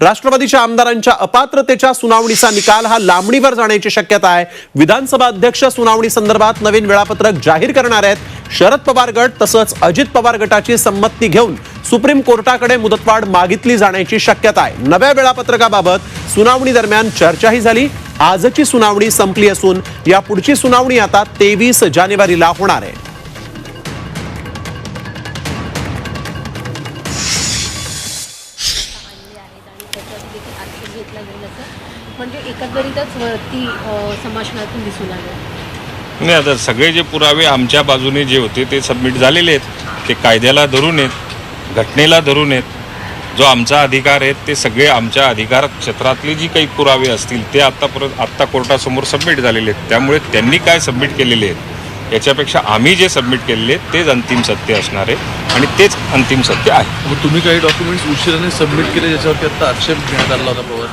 राष्ट्रवादीच्या आमदारांच्या अपात्रतेच्या सुनावणीचा निकाल हा लांबणीवर जाण्याची शक्यता आहे. विधानसभा अध्यक्ष सुनावणी संदर्भात नवीन वेळापत्रक जाहीर करणार आहेत. शरद पवार गट तसंच अजित पवार गटाची संमती घेऊन सुप्रीम कोर्टाकडे मुदतवाढ मागितली जाण्याची शक्यता आहे. नव्या वेळापत्रकाबाबत सुनावणी दरम्यान चर्चाही झाली. आजची सुनावणी संपली असून या पुढची सुनावणी आता तेवीस जानेवारीला होणार आहे. म्हणजे देखील ॲक्शन घेतला जाईल असं म्हणजे एकंदरीतच वरती संभाषणातून दिसून आलं. नाही आता सगळे जे पुरावे आमच्या बाजूने जे होते ते सबमिट झालेले आहेत. ते कायद्याला धरून आहेत घटनेला धरून आहेत. जो आमचा अधिकार आहे ते सगळे आमच्या अधिकार क्षेत्रातले जी काही पुरावे असतील ते आत्तापर्यंत आत्ता कोर्टासमोर सबमिट झालेले आहेत. त्यामुळे त्यांनी काय सबमिट केलेले आहेत? याच्यापेक्षा आम्ही जे सबमिट केलेले तेच अंतिम सत्य असणार आहे आणि तेच अंतिम सत्य आहे. मग तुम्ही काही डॉक्युमेंट्स उशिराने सबमिट केले ज्याच्यावरती आता आक्षेप घेण्यात आला होता पवार